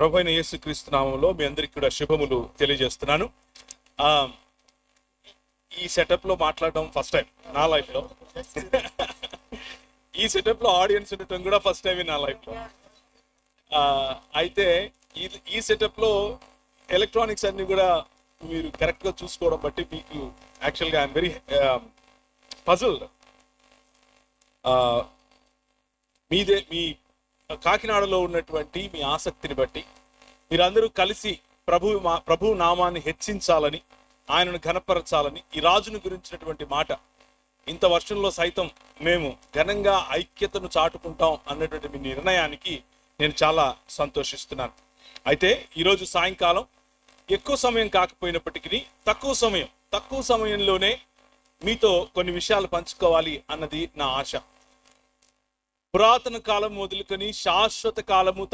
ప్రభు అయిన యేసుక్రీస్తు నామంలో మీ అందరికి కూడా శుభములు తెలియజేస్తున్నాను. ఆ, ఈ సెటప్లో మాట్లాడడం ఫస్ట్ టైం నా లైఫ్లో. ఈ సెటప్లో ఆడియన్స్ ఉండటం కూడా ఫస్ట్ టైం నా లైఫ్లో అయితే ఈ ఈ సెటప్లో ఎలక్ట్రానిక్స్ అన్ని కూడా మీరు కరెక్ట్గా చూసుకోవడం బట్టి మీకు యాక్చువల్గా ఐఎమ్ వెరీ పజల్డ్ మీదే మీ కాకినాడలో ఉన్నటువంటి మీ ఆసక్తిని బట్టి మీరందరూ కలిసి ప్రభు మా- ప్రభు నామాన్ని హెచ్చించాలని ఆయనను ఘనపరచాలని ఈ రాజును గురించినటువంటి మాట. ఇంత వర్షంలో సైతం మేము ఘనంగా ఐక్యతను చాటుకుంటాం అన్నటువంటి మీ నిర్ణయానికి నేను చాలా సంతోషిస్తున్నాను. అయితే ఈరోజు సాయంకాలం ఎక్కువ సమయం కాకపోయినప్పటికీ తక్కువ సమయం తక్కువ సమయంలోనే మీతో కొన్ని విషయాలు పంచుకోవాలి అన్నది నా ఆశ. పురాతన కాలం వదులుకొని శాశ్వత కాలము